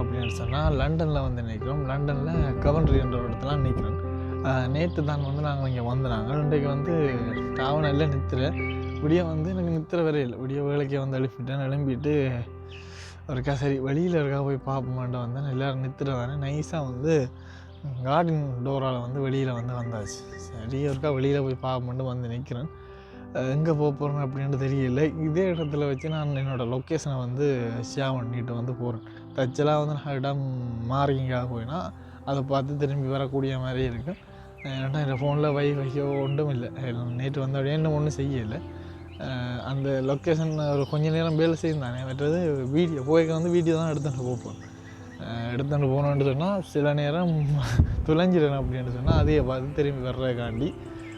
அப்படின்னு சொன்னால் லண்டனில் வந்து நிற்கிறோம் லண்டனில் கவன்ட்ரி என்ற ஒரு இடத்துல நிற்கிறோம் நேற்று தான் வந்து நாங்கள் இங்கே வந்தாங்க இன்றைக்கு வந்து டாவனில் நித்திர. விடிய வந்து எனக்கு நித்திர வரை இல்லை. விடிய வேலைக்கு வந்து எழுப்பிட்டேன். எழும்பிட்டு ஒருக்கா சரி வெளியில் இருக்கா போய் பார்ப்போமான்ட்டு வந்தேன். எல்லோரும் நித்திர தானே. நைஸாக வந்து கார்டன் டோரால் வந்து வெளியில் வந்து வந்தாச்சு. சரி ஒருக்கா வெளியில் போய் பார்ப்போம்ட்டு வந்து நிற்கிறேன் எங்கே போக போகிறேன் அப்படின்னு தெரியல. இதே இடத்துல வச்சு நான் என்னோடய லொக்கேஷனை வந்து ஷேர் பண்ணிட்டு வந்து போகிறேன் தச்சலாக வந்து நான் இடம் மாறிங்காக போயினா அதை பார்த்து திரும்பி வரக்கூடிய மாதிரி இருக்கும். ஏன்னா என் ஃபோனில் வைஃபையோ ஒன்றும் இல்லை. நேற்று வந்த அப்படியே இன்னும் ஒன்றும் செய்யலை. அந்த லொக்கேஷன் ஒரு கொஞ்ச நேரம் வேலை செய்யிருந்தானே மற்றது வீடியோ போய்க்க வந்து வீடியோ தான் எடுத்துகிட்டு போப்போம் எடுத்துகிட்டு போகணுன்ட்டு சொன்னால் சில நேரம் துளைஞ்சிடணும் அப்படின்னு சொன்னால் அதையே பார்த்து திரும்பி வர்றதுக்காண்டி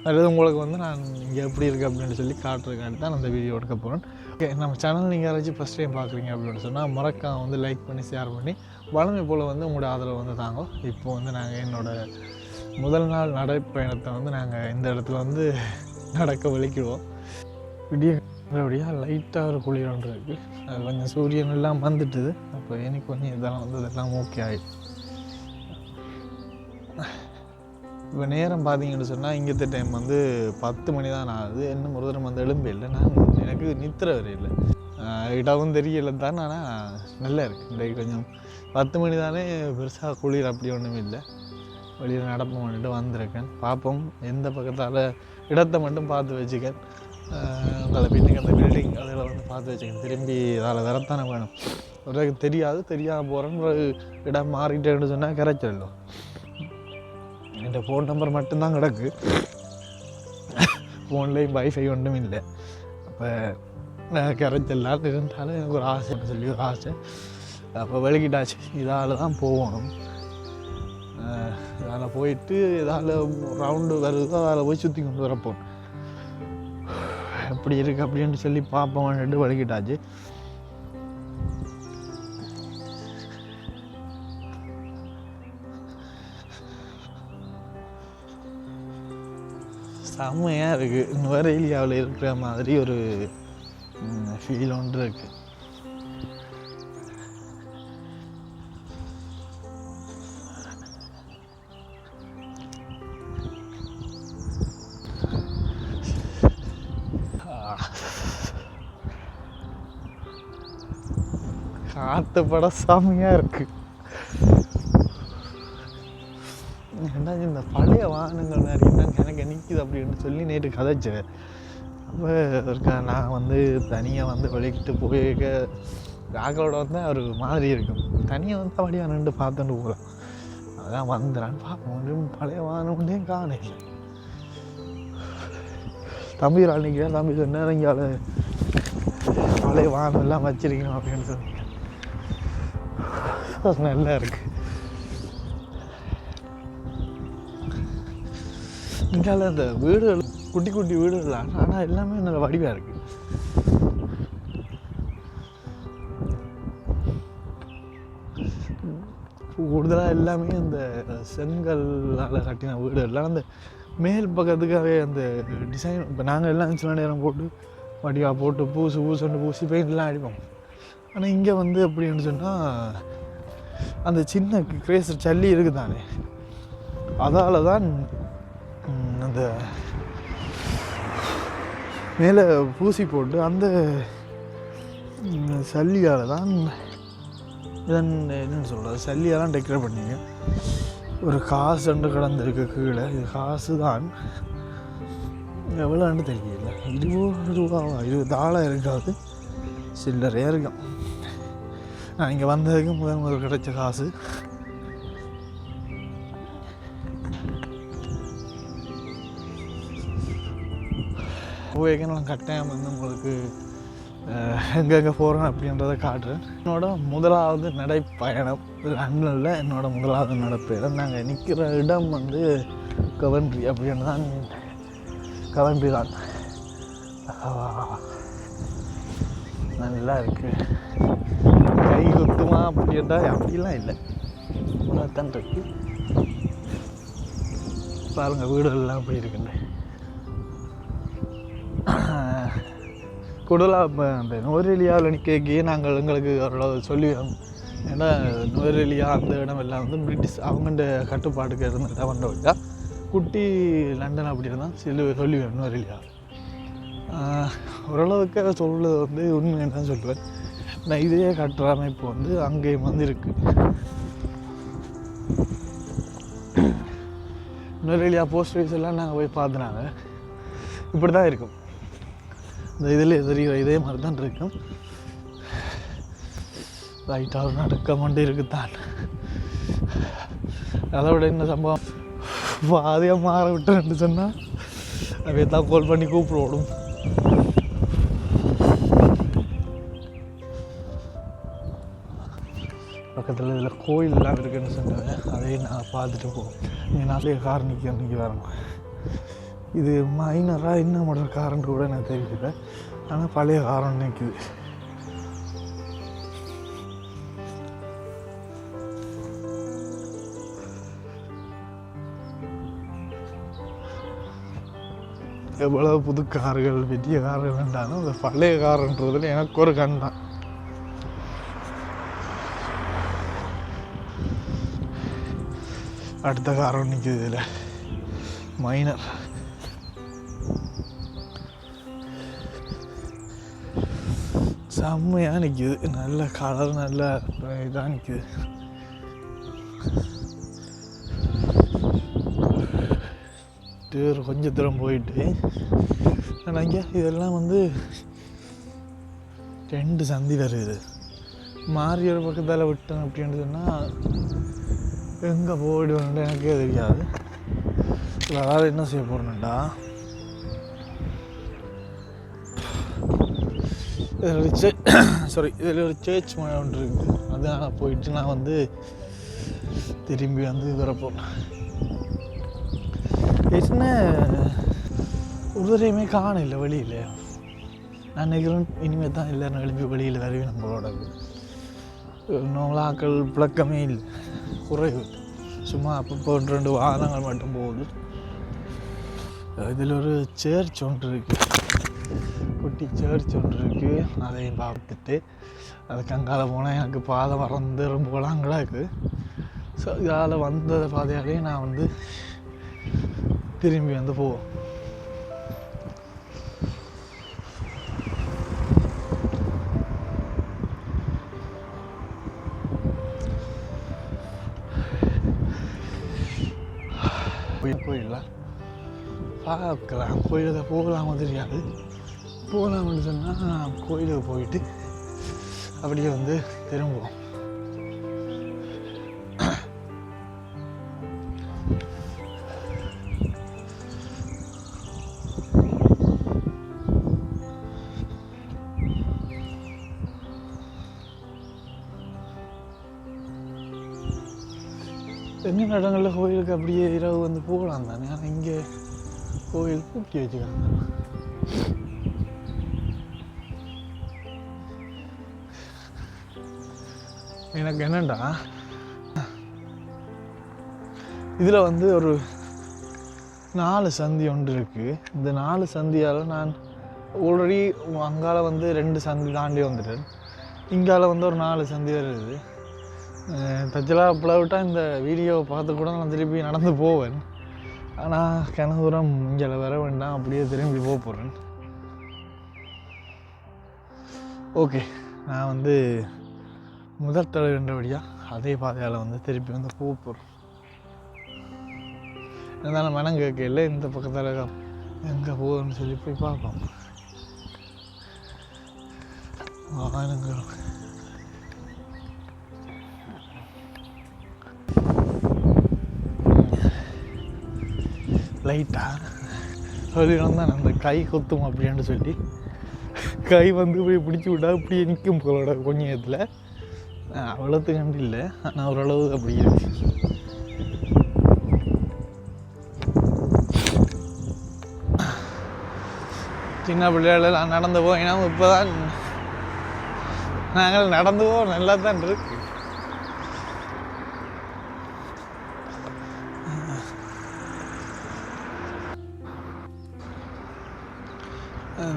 அல்லது உங்களுக்கு வந்து நான் இங்கே எப்படி இருக்குது அப்படின்னு சொல்லி காட்டுறதுக்காண்டி தான் அந்த வீடியோ எடுக்க போகிறேன் ஓகே நம்ம சேனல் நீங்கள் யாராச்சும் ஃபஸ்ட் டைம் பார்க்குறீங்க அப்படின்னு சொன்னால் மறக்காம வந்து லைக் பண்ணி ஷேர் பண்ணி வளமை போல் வந்து உங்களோட ஆதரவு வந்து தாங்க. இப்போ வந்து நாங்கள் என்னோடய முதல் நாள் நடைப்பயணத்தை வந்து நாங்கள் இந்த இடத்துல வந்து நடக்க வலிக்கிடுவோம் விடிய அப்படியா லைட்டாக ஒரு குளிர் ஒன்று இருக்குது அது கொஞ்சம் சூரியன் எல்லாம் வந்துட்டுது. அப்போ எனக்கு கொஞ்சம் இதெல்லாம் வந்து இதெல்லாம் ஓகே ஆகிடுச்சு இப்போ நேரம் பார்த்தீங்கன்னு சொன்னால் இங்கத்த டைம் வந்து பத்து மணி தான் ஆகுது. இன்னும் ஒரு தரம் வந்து எலும்பு இல்லை. நான் எனக்கு நித்திர வரை இல்லை. இடவும் இடமும் தெரியல தான். ஆனால் நல்லா இருக்குது இன்றைக்கு கொஞ்சம் பத்து மணி தானே பெருசாக குளிர் அப்படி ஒன்றும் இல்லை. வெளியில் நடப்போம் பண்ணிட்டு வந்திருக்கேன். பார்ப்போம். எந்த பக்கத்தால் இடத்தை மட்டும் பார்த்து வச்சுக்கேன். உங்களை பின்னுக்கு அந்த பில்டிங் அதில் வந்து பார்த்து வச்சுக்கேன். திரும்பி அதில் வரத்தானே வேணும். ஒரு தெரியாது தெரியாமல் போகிறேன்னு ஒரு இடம் மாறிட்டேன்னு சொன்னால் கரைச்சிடலாம். என்கிட்ட ஃபோன் நம்பர் மட்டும்தான் கிடக்கு ஃபோன்லேயும் வைஃபை ஒன்றும் இல்லை அப்போ கரைச்செல்லாம் இருந்தாலும் எனக்கு ஒரு ஆசைன்னு சொல்லி ஒரு ஆசை அப்போ வெளிக்கிட்டாச்சு இதால் தான் போகணும் அதில் போயிட்டு இதால் ரவுண்டு வருதோ அதில் போய் சுற்றி கொண்டு வரப்போம் எப்படி இருக்குது அப்படின்னு சொல்லி பார்ப்போம்னு வலிக்கிட்டாச்சு செம்மையாக இருக்குது நுவரெலியாவில் இருக்கிற மாதிரி ஒரு ஃபீல் ஒன்று இருக்குது காற்று படம் செம்மையாக இருக்குது ஏன்னா இந்த பழைய வாகனங்கள் நிறைய என்ன எனக்கு நிற்குது அப்படின்னு சொல்லி நேற்று கதைச்சேன். அப்போ இருக்கா நான் வந்து தனியாக வந்து வெளியிட்டு போய் ராகலோட வந்து ஒரு மாதிரி இருக்கும். தனியாக வந்து அப்படியே நின்று பார்த்துட்டு போகலாம் அதான் வந்துடான்னு பார்ப்போம். பழைய வாகனம் ஒன்றையும் காணல தம்பி ஒரு ஆள் நிற்கிறேன் தம்பி சொன்னார் இங்கே பழைய வாகனம் எல்லாம் வச்சிருக்கணும் அப்படின்னு சொன்னீங்க நல்லா இருக்குது இங்கால இந்த வீடுகள் குட்டி குட்டி வீடுகள் ஆனால் எல்லாமே நல்ல வடிவாக இருக்கு. கூடுதலாக எல்லாமே அந்த செங்கல்லால் கட்டின வீடு எல்லாம் அந்த மேல் பக்கத்துக்காகவே அந்த டிசைன் இப்போ நாங்கள் எல்லாம் சில நேரம் போட்டு வடிவாக போட்டு பூசு பூசுன்னு பூசி பெயிண்ட்லாம் அடிப்போம். ஆனால் இங்கே வந்து எப்படின்னு சொன்னால் அந்த சின்ன கிரேசர் சல்லி இருக்குது தானே அதால் தான் அந்த மேலே பூசி போட்டு அந்த சல்லியால் தான் இதன் என்னன்னு சொல்கிறது சல்லியெல்லாம் டெக்கரேட் பண்ணிங்க. ஒரு காசு ரெண்டு கிடந்திருக்கு கீழே. இது காசு தான் எவ்வளோன்னு தெரியல. இருபது ரூபாவா? இருபது ஆளாக இருக்காது சில்லறையாக இருக்கும். நான் இங்கே வந்ததுக்கு முதல் முதல் கிடைச்ச காசு. போய்க்கு நான் கட்டாயம் வந்து உங்களுக்கு எங்கெங்கே போகிறேன் அப்படின்றத காட்டுறேன். என்னோட முதலாவது நடைப்பயணம் லண்டனில் என்னோட முதலாவது நடைப்பயணம். நாங்கள் நிற்கிற இடம் வந்து கவன்ட்ரி அப்படின்னு தான் கவன்ட்ரி தான். நல்லா இருக்குது கை குத்துமா அப்படின்றா அப்படிலாம் இல்லை. தான் இருக்குது பாருங்கள் வீடுகள்லாம் அப்படி கூடுதலாக இப்போ அந்த நோரெலியாவில் நிற்கக்கே நாங்கள் எங்களுக்கு ஓரளவு சொல்லி ஏன்னா நுவரெலியா அந்த இடம் எல்லாம் வந்து பிரிட்டிஷ் அவங்கண்ட கட்டுப்பாட்டுக்கு இருந்த வந்த வழியா குட்டி லண்டன் அப்படி இருந்தால் சொல்லி சொல்லுவேன் நுவரெலியா ஓரளவுக்கு சொல்லுறது வந்து உண்மை தான் சொல்லுவேன். நான் இதே கட்டுற அமைப்பு வந்து அங்கேயும் வந்து இருக்குது நுவரெலியா போஸ்ட் ஆஃபீஸ் எல்லாம் நாங்கள் போய் பார்த்துனாங்க இப்படி தான் இருக்கும். இந்த இதில் தெரிகிற இதே மாதிரி தான் இருக்கும் லைட்டாக நடக்க கொண்டு இருக்குத்தான் அதை விட என்ன சம்பவம் பாதியாக மாற விட்டுன்னு சொன்னால் அப்படியே தான் கால் பண்ணி கூப்பிடுவோம். பக்கத்தில் இதில் கோயிலெலாம் இருக்குன்னு சொன்னாங்க. அதையும் நான் பார்த்துட்டு போவோம் நீங்கள் நாளைய கார் நிற்க நிற்க வரணும் இது மைனராக என்ன மாடல் காரன்ட்டு கூட எனக்கு தெரியல. ஆனால் பழைய காரம் நிற்குது எவ்வளவு புது கார்கள் பெரிய கார்கள் வேண்டாலும் அந்த பழைய காருன்றதுல எனக்கு ஒரு கண் தான். அடுத்த காரம் நிற்குது இதில். மைனர் செம்மையாக நிற்கிது நல்ல கலர் நல்ல இதாக நிற்கிது கொஞ்ச கொஞ்சம் தூரம் போயிட்டு ஆனால் இதெல்லாம் வந்து ரெண்டு சந்தி வருது மாரியர் ஒரு பக்கத்தால் விட்டேன் அப்படின்னு சொன்னால் எங்கே போயிடுவேன்ட்டு எனக்கே தெரியாது. அதாவது என்ன செய்ய போகிறேன்டா இதில் ஒரு சே சாரி இதில் ஒரு சேர்ச் மழை ஒன்று இருக்குது அதனால போயிட்டு நான் வந்து திரும்பி வந்து வரப்போகிறேன் என்ன ஒருவரையுமே காணல வெளியில். நான் நினைக்கிறேன் இனிமேல் தான் எல்லாரும் எழுப்பி வெளியில் வரவே நம்மளோட நோங்களாக்கள் புழக்கமே இல்லை. குறைவு. சும்மா அப்பப்போ ஒன்று ரெண்டு வாகனங்கள் மட்டும் போகுது. இதில் ஒரு சேர்ச் ஒன்று இருக்குது குட்டி சேர்ச் ஒன்று இருக்குது அதையும் பார்த்துட்டு அதுக்கு அங்கால போனால் எனக்கு பாதை மறந்து ரொம்ப குளங்களா இருக்குது ஸோ இதால் வந்த பாதையாலே நான் வந்து திரும்பி வந்து போவோம். போயிடலாம் பார்க்கலாம். போயிட போகலாமா தெரியாது. போகலாம்னு சொன்னால் கோயிலுக்கு போயிட்டு அப்படியே வந்து திரும்புவோம். தென்னை இடங்களில் கோயிலுக்கு அப்படியே இரவு வந்து போகலாம் தானே? ஆனால் இங்கே கோயில் பூட்டி வச்சுக்காங்க எனக்கு என்னென்னா இதில் வந்து ஒரு நாலு சந்தி ஒன்று இருக்குது இந்த நாலு சந்தியால் நான் ஆல்ரெடி அங்கால வந்து ரெண்டு சந்தி தாண்டி வந்துட்டேன். இங்கால வந்து ஒரு நாலு சந்தி வருது. தச்சலாக அப்பள விட்டால் இந்த வீடியோவை பார்த்து கூட நான் திருப்பி நடந்து போவேன். ஆனால் கிணதுரம் இங்கே வர வேண்டாம் அப்படியே திரும்பி போக போகிறேன் ஓகே நான் வந்து முதல் தலைவன்றபடியாக அதே பாதையால் வந்து திருப்பி வந்து போக போகிறோம் இருந்தாலும் மனம் கேட்கல இந்த பக்கத்தில் எங்கே போகுதுன்னு சொல்லி போய் பார்ப்போம். வாருங்கள். லைட்டாக சொல்லிடும் தான். அந்த கை கொத்தும் அப்படின்னு சொல்லி. கை வந்து போய் பிடிச்சி விட்டா இப்படியே நிற்கும் போலோட கொஞ்ச நேரத்தில். அவ்வளோத்து கண்டு இல்லை. ஆனால் ஓரளவு அப்படி இருக்கு. சின்ன பிள்ளைகளெல்லாம் நடந்து போவோம் ஏன்னா இப்போ தான் நாங்கள் நடந்து போவோம் நல்லா தான் இருக்கு.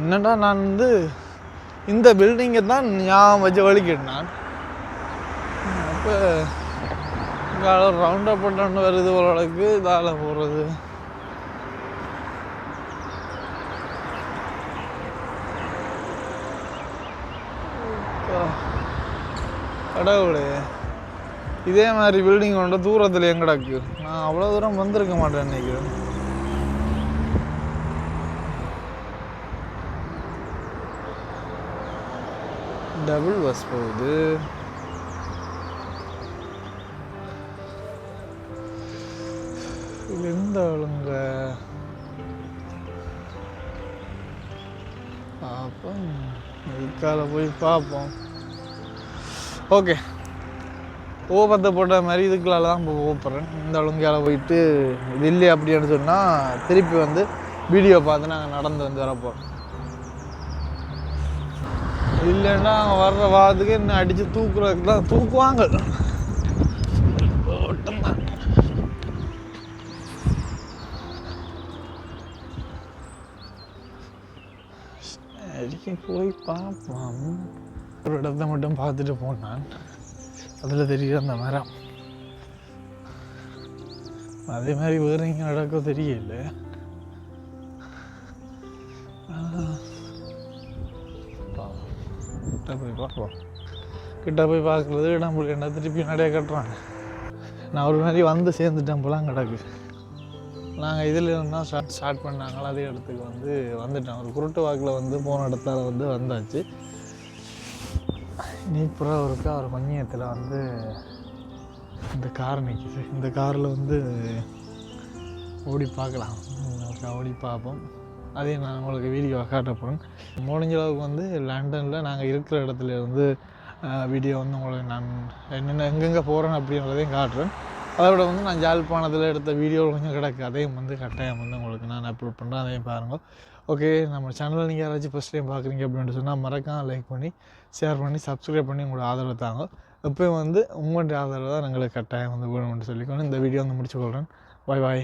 என்னடா நான் வந்து இந்த பில்டிங்கை தான் ஞாபகம் வச்சு வலிக்கிட்டு நான். இப்போ இங்கே ரவுண்ட் அப் ஒன்று வருது ஓரளவுக்கு இதால் போகிறது கடவுளே. இதே மாதிரி பில்டிங் ஒன்று தூரத்தில் எங்கடாக்கு நான் அவ்வளோ தூரம் வந்திருக்க மாட்டேன் நினைக்கிறேன் டபுள் பஸ் போகுது. இருந்தவளுங்க ஆளுங்க பார்ப்போம் இதுக்கால போய் பார்ப்போம் ஓகே. ஓபத்தை போட்ட மாதிரி இதுக்குள்ளால தான் இப்போ ஓப்புறேன் இந்த ஒழுங்கால போயிட்டு இது இல்லை அப்படின்னு சொன்னால் திருப்பி வந்து வீடியோ பார்த்து நாங்கள் நடந்து வந்து வரப்போகிறோம் இல்லைன்னா அவங்க வர்ற வாரத்துக்கு என்ன அடித்து தூக்குறதுக்கு தான் தூக்குவாங்க. சரி போய் பார்ப்போம். ஒரு இடத்த மட்டும் பார்த்துட்டு போனான். அதில் தெரியுது அந்த மரம். அதே மாதிரி வேறு எங்கே நடக்கோ தெரியல. கிட்ட போய் பார்ப்போம். கிட்ட போய் பார்க்குறது நம்மளுக்கு என்ன திருப்பி நிறைய கட்டுறாங்க. நான் ஒரு மாதிரி வந்து சேர்ந்துட்டேன் போலாம் கிடக்கு. நாங்கள் இதில் இருந்தால் ஸ்டார்ட் ஸ்டார்ட் பண்ணாங்களோ? அதே இடத்துக்கு வந்து வந்துட்டோம். ஒரு குருட்டு வாக்கில் வந்து போன இடத்துல வந்து வந்தாச்சு. நீ இருக்கா ஒரு மண்ணியத்தில் வந்து இந்த கார் நிற்கிது இந்த காரில் வந்து ஓடி பார்க்கலாம். ஓடி பார்ப்போம். அதே நான் உங்களுக்கு வீடியோ காட்ட போகிறேன் முடிஞ்ச அளவுக்கு வந்து லண்டனில் நாங்கள் இருக்கிற இடத்துல இருந்து வீடியோ வந்து உங்களுக்கு நான் என்னென்ன எங்கெங்கே போகிறேன் அப்படின்றதையும் காட்டுறேன். அதை விட வந்து நான் ஜாழ்ப்பாணத்தில் எடுத்த வீடியோ கொஞ்சம் கிடக்கு. அதையும் வந்து கட்டாயம் வந்து உங்களுக்கு நான் அப்லோட் பண்ணுறேன் அதையும் பாருங்கள் ஓகே நம்ம சேனலில் நீங்கள் யாராச்சும் ஃபஸ்ட் டைம் பார்க்குறீங்க அப்படின்னு சொன்னால் மறக்காம லைக் பண்ணி ஷேர் பண்ணி சப்ஸ்கிரைப் பண்ணி உங்களோட ஆதரவை தாங்க. எப்பயும் வந்து உங்களுடைய ஆதரவு தான் எங்களுக்கு கட்டாயம் வந்து வேணும்னு சொல்லிக்கணும் இந்த வீடியோ வந்து முடிச்சு கொள்கிறேன் பாய் பாய்